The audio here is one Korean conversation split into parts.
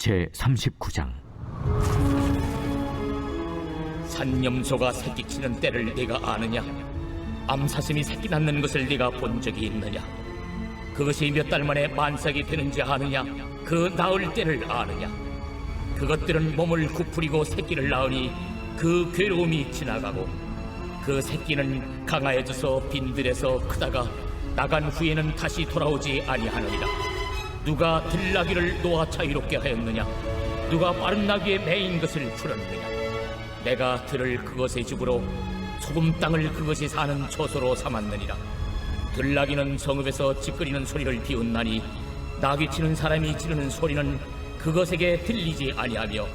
제 39장 산염소가 새끼 치는 때를 네가 아느냐? 암사슴이 새끼 낳는 것을 네가 본 적이 있느냐? 그것이 몇 달 만에 만삭이 되는지 아느냐? 그 낳을 때를 아느냐? 그것들은 몸을 구부리고 새끼를 낳으니 그 괴로움이 지나가고 그 새끼는 강하여져서 빈들에서 크다가 나간 후에는 다시 돌아오지 아니하느니라. 누가 들나귀를 자유롭게 하였느냐? 누가 빠른 나귀에 매인 것을 풀었느냐? 내가 들을 그것의 집으로 소금 땅을 그것이 사는 초소로 삼았느니라. 들나귀는 성읍에서 찌끄리는 소리를 비웃나니 나귀 치는 사람이 지르는 소리는 그것에게 들리지 아니하며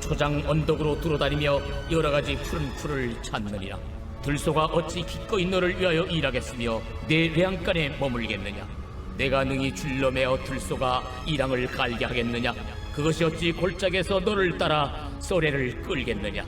초장 언덕으로 두루다니며 여러 가지 푸른 풀을 찾느니라. 들소가 어찌 기꺼이 너를 위하여 일하겠으며 내 외양간에 머물겠느냐? 내가 능히 줄로 매어 들소가 이랑을 갈게 하겠느냐? 그것이 어찌 골짜기에서 너를 따라 쏘래를 끌겠느냐?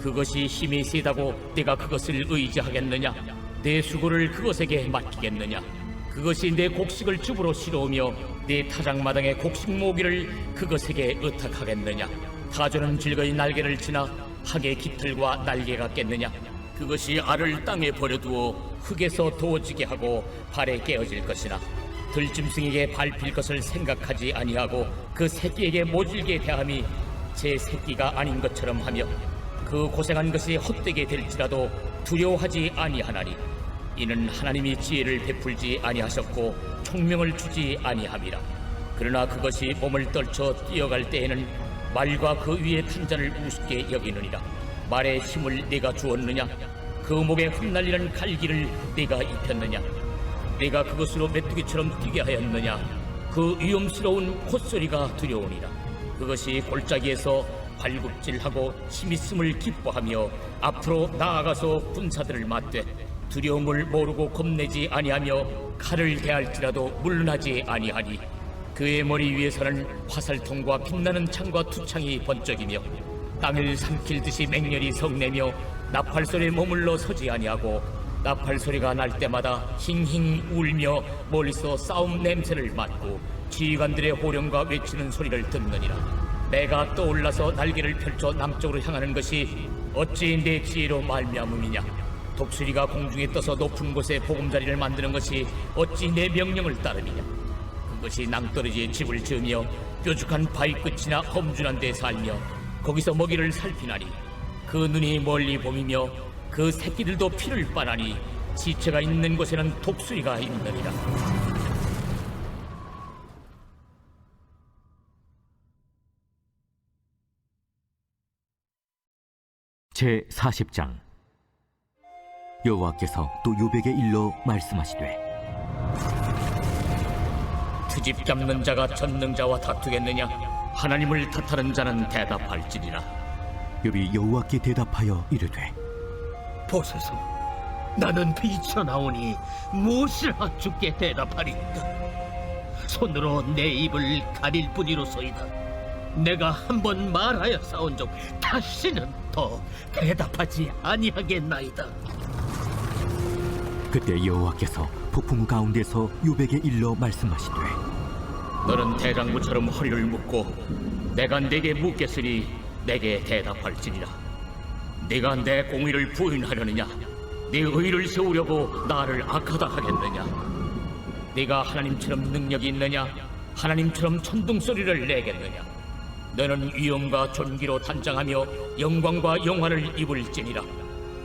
그것이 힘이 세다고 내가 그것을 의지하겠느냐? 내 수고를 그것에게 맡기겠느냐? 그것이 내 곡식을 줍으로 실어오며 내 타작마당의 곡식 모기를 그것에게 의탁하겠느냐? 타조는 즐거이 날개를 치나 학의 깃털과 날개가 깼느냐? 그것이 알을 땅에 버려두어 흙에서 도어지게 하고 발에 깨어질 것이나 들짐승에게 밟힐 것을 생각하지 아니하고 그 새끼에게 모질게 대함이 제 새끼가 아닌 것처럼 하며 그 고생한 것이 헛되게 될지라도 두려워하지 아니하나니 이는 하나님이 지혜를 베풀지 아니하셨고 총명을 주지 아니함이라. 그러나 그것이 몸을 떨쳐 뛰어갈 때에는 말과 그 위에 탄 자를 우습게 여기느니라. 말의 힘을 네가 주었느냐? 그 목에 흩날리는 칼기를 네가 입혔느냐 네가 그것으로 메뚜기처럼 뛰게 하였느냐? 그 위험스러운 콧소리가 두려우니라. 그것이 골짜기에서 발굽질하고 힘있음을 기뻐하며 앞으로 나아가서 군사들을 맞되 두려움을 모르고 겁내지 아니하며 칼을 대할지라도 물러나지 아니하니 그의 머리 위에서는 화살통과 빛나는 창과 투창이 번쩍이며 땅을 삼킬듯이 맹렬히 성내며 나팔 소리에 머물러 서지 아니하고 나팔 소리가 날 때마다 힝힝 울며 멀리서 싸움 냄새를 맡고 지휘관들의 호령과 외치는 소리를 듣느니라. 내가 떠올라서 날개를 펼쳐 남쪽으로 향하는 것이 어찌 내 지혜로 말미암음이냐? 독수리가 공중에 떠서 높은 곳에 보금자리를 만드는 것이 어찌 내 명령을 따름이냐? 그것이 낭떠러지에 집을 지으며 뾰족한 바위 끝이나 험준한 데 살며 거기서 먹이를 살피나니 그 눈이 멀리 봄이며 그 새끼들도 피를 빨아니 지체가 있는 곳에는 독수리가 있느니라. 제 40장. 여호와께서 또 요백에 일러 말씀하시되 트집 잡는 자가 전능자와 다투겠느냐? 하나님을 탓하는 자는 대답할지니라. 욥이 여호와께 대답하여 이르되 보소서 나는 비쳐나오니 무엇을 주께 대답하리까 손으로 내 입을 가릴 뿐이로소이다. 내가 한 번 말하여 싸운 적 다시는 더 대답하지 아니하겠나이다. 그때 여호와께서 폭풍 가운데서 요백에 일러 말씀하시되 너는 대장부처럼 허리를 묶고 내가 내게 묻겠으니 내게 대답할지니라 네가 내 공의를 부인하려느냐? 네 의를 세우려고 나를 악하다 하겠느냐? 네가 하나님처럼 능력이 있느냐? 하나님처럼 천둥 소리를 내겠느냐? 너는 위엄과 존귀로 단장하며 영광과 영화를 입을지니라.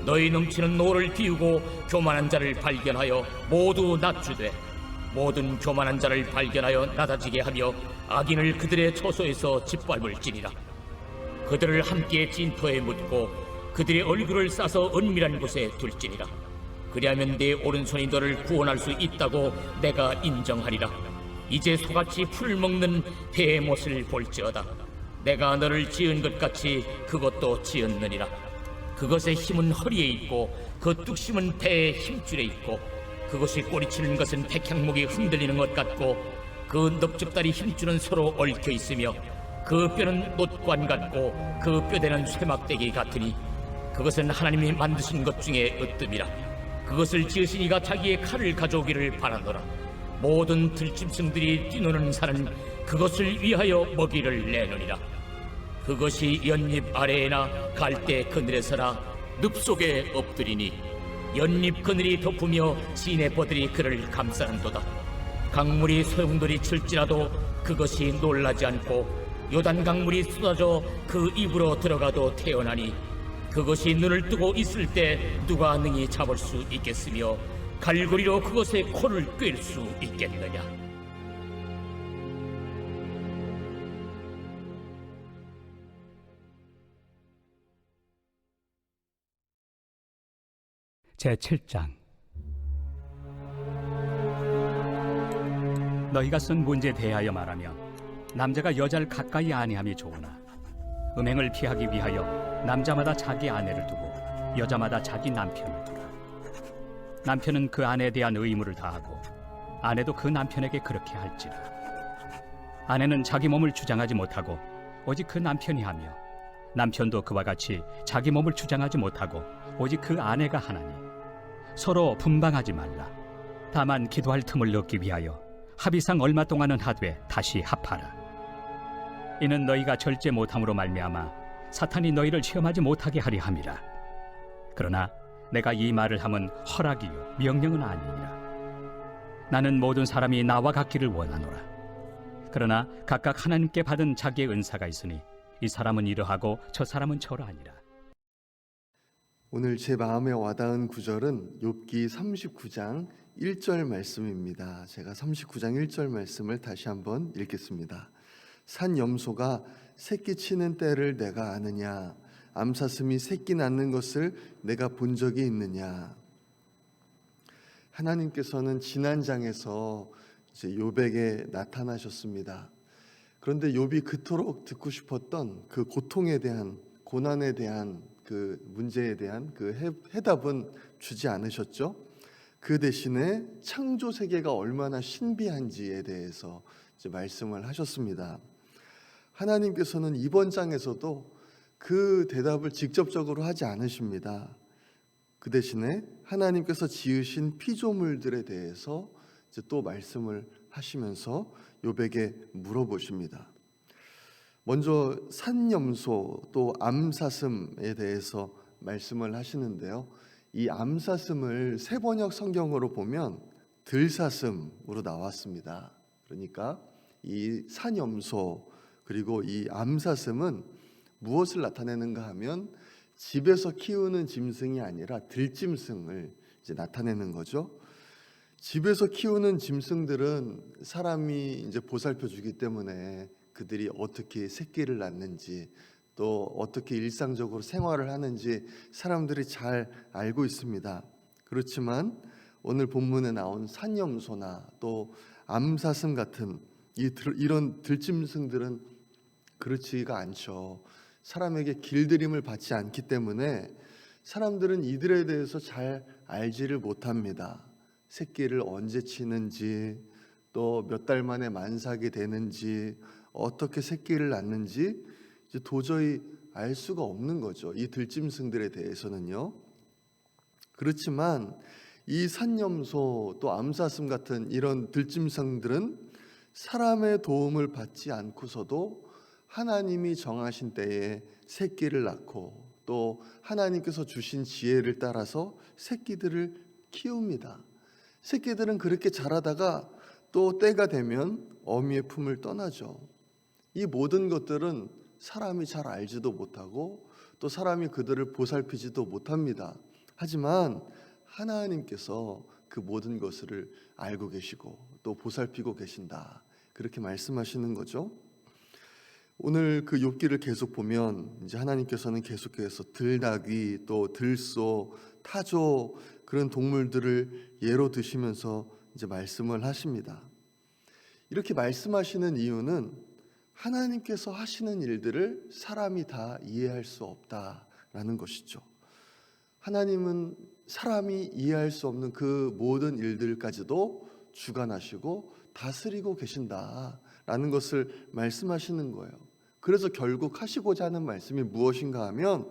너희 넘치는 노를 비우고 교만한 자를 발견하여 모두 낮추되 모든 교만한 자를 발견하여 낮아지게 하며 악인을 그들의 처소에서 짓밟을지니라. 그들을 함께 진토에 묻고 그들의 얼굴을 싸서 은밀한 곳에 둘지니라. 그리하면 내 오른손이 너를 구원할 수 있다고 내가 인정하리라. 이제 소같이 풀 먹는 배의 못을 볼지어다. 내가 너를 지은 것 같이 그것도 지었느니라. 그것의 힘은 허리에 있고 그 뚝심은 배의 힘줄에 있고 그것이 꼬리치는 것은 백향목이 흔들리는 것 같고 그 넙죽다리 힘줄은 서로 얽혀 있으며 그 뼈는 못관 같고 그 뼈대는 쇠막대기 같으니 그것은 하나님이 만드신 것 중에 으뜸이라. 그것을 지으신 이가 자기의 칼을 가져오기를 바라노라. 모든 들짐승들이 뛰노는 산은 그것을 위하여 먹이를 내느니라. 그것이 연잎 아래에나 갈대 그늘에서나 늪 속에 엎드리니 연잎 그늘이 덮으며 시내버들이 그를 감싸는도다. 강물이 소용돌이 칠지라도 그것이 놀라지 않고 요단 강물이 쏟아져 그 입으로 들어가도 태어나니 그것이 눈을 뜨고 있을 때 누가 능히 잡을 수 있겠으며 갈고리로 그것의 코를 꿰일 수 있겠느냐? 제7장. 너희가 쓴 문제에 대하여 말하면 남자가 여자를 가까이 아니함이 좋으나 음행을 피하기 위하여 남자마다 자기 아내를 두고 여자마다 자기 남편을 두라 남편은 그 아내에 대한 의무를 다하고 아내도 그 남편에게 그렇게 할지라 아내는 자기 몸을 주장하지 못하고 오직 그 남편이 하며 남편도 그와 같이 자기 몸을 주장하지 못하고 오직 그 아내가 하나니 서로 분방하지 말라. 다만 기도할 틈을 얻기 위하여 합의상 얼마 동안은 하되 다시 합하라. 이는 너희가 절제 못함으로 말미암아 사탄이 너희를 시험하지 못하게 하리 함이라. 그러나 내가 이 말을 함은 허락이요 명령은 아니니라. 나는 모든 사람이 나와 같기를 원하노라. 그러나 각각 하나님께 받은 자기의 은사가 있으니 이 사람은 이러하고 저 사람은 저러하니라. 오늘 제 마음에 와닿은 구절은 욥기 39장 1절 말씀입니다. 제가 39장 1절 말씀을 다시 한번 읽겠습니다. 산 염소가 새끼 치는 때를 내가 아느냐 암사슴이 새끼 낳는 것을 내가 본 적이 있느냐 하나님께서는 지난 장에서 이제 욥에게 나타나셨습니다. 그런데 욥이 그토록 듣고 싶었던 그 고통에 대한 고난에 대한 그 문제에 대한 그 해, 해답은 주지 않으셨죠. 그 대신에 창조 세계가 얼마나 신비한지에 대해서 말씀을 하셨습니다. 하나님께서는 이번 장에서도 그 대답을 직접적으로 하지 않으십니다. 그 대신에 하나님께서 지으신 피조물들에 대해서 이제 또 말씀을 하시면서 욥에게 물어보십니다. 먼저 산염소 또 암사슴에 대해서 말씀을 하시는데요. 이 암사슴을 세 번역 성경으로 보면 들사슴으로 나왔습니다. 그러니까 이 산염소 그리고 이 암사슴은 무엇을 나타내는가 하면 집에서 키우는 짐승이 아니라 들짐승을 이제 나타내는 거죠. 집에서 키우는 짐승들은 사람이 이제 보살펴 주기 때문에 그들이 어떻게 새끼를 낳는지 또 어떻게 일상적으로 생활을 하는지 사람들이 잘 알고 있습니다. 그렇지만 오늘 본문에 나온 산염소나 또 암사슴 같은 이 들- 이런 들짐승들은 그렇지가 않죠. 사람에게 길들임을 받지 않기 때문에 사람들은 이들에 대해서 잘 알지를 못합니다. 새끼를 언제 치는지 또 몇 달 만에 만삭이 되는지 어떻게 새끼를 낳는지 이제 도저히 알 수가 없는 거죠. 이 들짐승들에 대해서는요. 그렇지만 이 산염소 또 암사슴 같은 이런 들짐승들은 사람의 도움을 받지 않고서도 하나님이 정하신 때에 새끼를 낳고 또 하나님께서 주신 지혜를 따라서 새끼들을 키웁니다. 새끼들은 그렇게 자라다가 또 때가 되면 어미의 품을 떠나죠. 이 모든 것들은 사람이 잘 알지도 못하고 또 사람이 그들을 보살피지도 못합니다. 하지만 하나님께서 그 모든 것을 알고 계시고 또 보살피고 계신다. 그렇게 말씀하시는 거죠. 오늘 그 욥기를 계속 보면 이제 하나님께서는 계속해서 들나귀 또 들소 타조 그런 동물들을 예로 드시면서 이제 말씀을 하십니다. 이렇게 말씀하시는 이유는 하나님께서 하시는 일들을 사람이 다 이해할 수 없다라는 것이죠. 하나님은 사람이 이해할 수 없는 그 모든 일들까지도 주관하시고 다스리고 계신다라는 것을 말씀하시는 거예요. 그래서 결국 하시고자 하는 말씀이 무엇인가 하면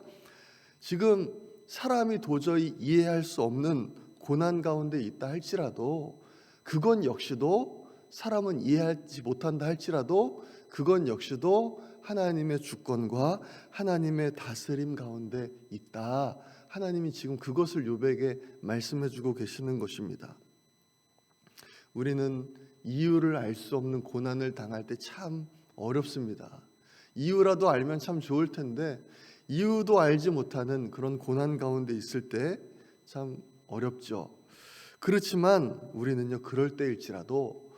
지금 사람이 도저히 이해할 수 없는 고난 가운데 있다 할지라도 그건 역시도 사람은 이해하지 못한다 할지라도 그건 역시도 하나님의 주권과 하나님의 다스림 가운데 있다. 하나님이 지금 그것을 요백에 말씀해 주고 계시는 것입니다. 우리는 이유를 알 수 없는 고난을 당할 때 참 어렵습니다. 이유라도 알면 참 좋을 텐데 이유도 알지 못하는 그런 고난 가운데 있을 때 참 어렵죠. 그렇지만 우리는요 그럴 때일지라도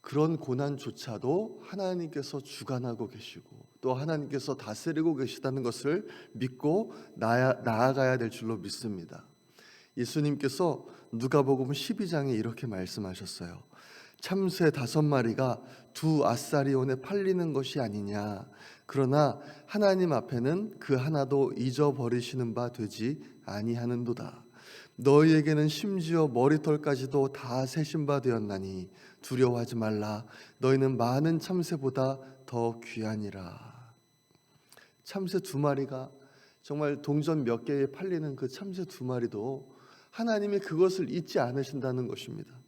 그런 고난조차도 하나님께서 주관하고 계시고 또 하나님께서 다스리고 계시다는 것을 믿고 나아, 나아가야 될 줄로 믿습니다. 예수님께서 누가복음 12장에 이렇게 말씀하셨어요. 참새 다섯 마리가 두 아사리온에 팔리는 것이 아니냐. 그러나 하나님 앞에는 그 하나도 잊어버리시는 바 되지 아니하는도다. 너희에게는 심지어 머리털까지도 다 세신 바 되었나니 두려워하지 말라. 너희는 많은 참새보다 더 귀하니라. 참새 두 마리가 정말 동전 몇 개에 팔리는 그 참새 두 마리도 하나님이 그것을 잊지 않으신다는 것입니다.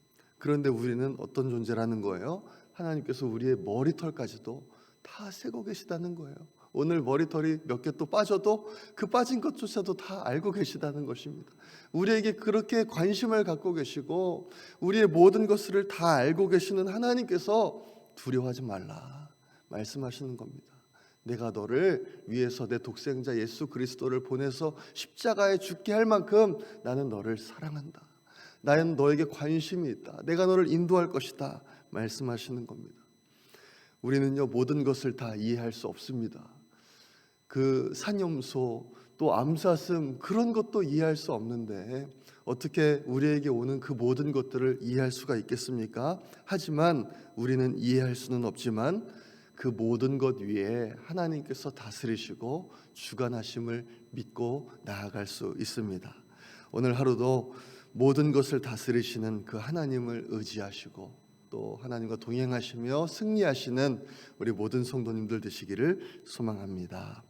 그런데 우리는 어떤 존재라는 거예요? 하나님께서 우리의 머리털까지도 다 세고 계시다는 거예요. 오늘 머리털이 몇 개 또 빠져도 그 빠진 것조차도 다 알고 계시다는 것입니다. 우리에게 그렇게 관심을 갖고 계시고 우리의 모든 것을 다 알고 계시는 하나님께서 두려워하지 말라 말씀하시는 겁니다. 내가 너를 위해서 내 독생자 예수 그리스도를 보내서 십자가에 죽게 할 만큼 나는 너를 사랑한다. 나는 너에게 관심이 있다. 내가 너를 인도할 것이다. 말씀하시는 겁니다. 우리는요 모든 것을 다 이해할 수 없습니다. 그 산염소 또 암사슴 그런 것도 이해할 수 없는데 어떻게 우리에게 오는 그 모든 것들을 이해할 수가 있겠습니까? 하지만 우리는 이해할 수는 없지만 그 모든 것 위에 하나님께서 다스리시고 주관하심을 믿고 나아갈 수 있습니다. 오늘 하루도 모든 것을 다스리시는 그 하나님을 의지하시고 또 하나님과 동행하시며 승리하시는 우리 모든 성도님들 되시기를 소망합니다.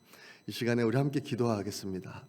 이 시간에 우리 함께 기도하겠습니다.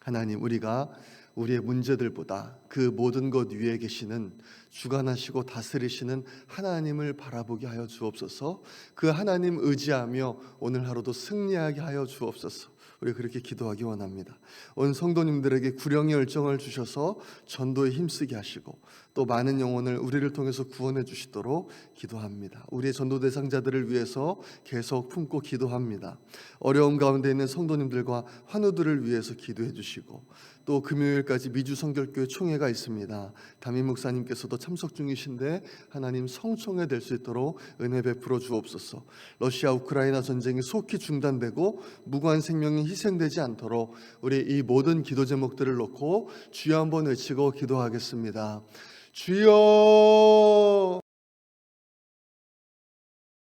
하나님, 우리가 우리의 문제들보다 그 모든 것 위에 계시는 주관하시고 다스리시는 하나님을 바라보게 하여 주옵소서. 그 하나님 의지하며 오늘 하루도 승리하게 하여 주옵소서. 우리 그렇게 기도하기 원합니다. 온 성도님들에게 구령의 열정을 주셔서 전도에 힘쓰게 하시고 또 많은 영혼을 우리를 통해서 구원해 주시도록 기도합니다. 우리의 전도 대상자들을 위해서 계속 품고 기도합니다. 어려움 가운데 있는 성도님들과 환우들을 위해서 기도해 주시고 또 금요일까지 미주 성결교회 총회가 있습니다. 담임 목사님께서도 참석 중이신데 하나님 성총회 될 수 있도록 은혜 베풀어 주옵소서. 러시아 우크라이나 전쟁이 속히 중단되고 무고한 생명이 희생되지 않도록 우리 이 모든 기도 제목들을 놓고 주여 한번 외치고 기도하겠습니다. 주여